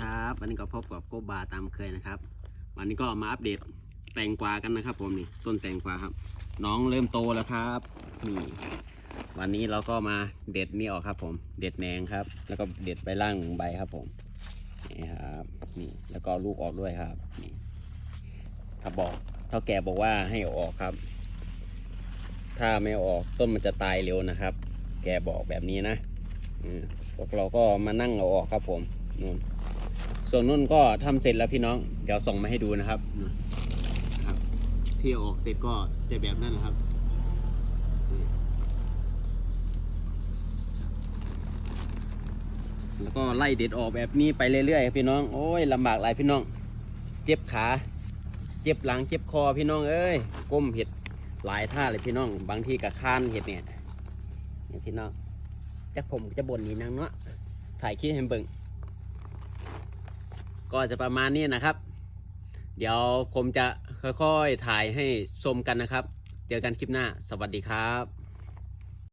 ครับวันนี้ก็พบกับโกบาตามเคยนะครับ วันนี้ก็มาอัปเดตแตงกวากันนะครับ ผมนี่ต้นแตงกวาครับ น้องเริ่มโตแล้วครับนี่วันนี้เราก็มาเด็ดนี่ออกครับ ผมเด็ดแหนงครับ แล้วก็เด็ดใบล่างใบครับ ผมนี่ครับนี่แล้วก็ลูกออกด้วยครับนี่ถ้าบอกเท่าแก่บอกว่าให้ออกครับ ถ้าไม่ออกต้นมันจะตายเร็วนะครับ แกบอกแบบนี้นะอืมพวกเราก็มานั่งเอาออกครับผมนู่น ส่วนนู่นก็ทำเสร็จแล้วพี่น้อง เดี๋ยวส่งมาให้ดูนะครับนะครับ ที่อออกเสร็จก็จะแบบนั้นแหละครับแล้วก็ไล่เด็ดออกแบบนี้ไปเรื่อยๆพี่น้อง โอ้ยลำบากหลายพี่น้อง เจ็บขา เจ็บหลัง เจ็บคอพี่น้องเอ้ย ก้มเห็ดหลายท่าเลยพี่น้อง บางทีกับคานเห็ดเนี่ย นี่พี่น้องแต่ผมจะบ่นนี้นังเนาะ ถ่ายคลิปให้เบิ่ง ก็จะประมาณนี้นะครับ เดี๋ยวผมจะค่อยๆถ่ายให้ชมกันนะครับ เจอกันคลิปหน้า สวัสดีครับ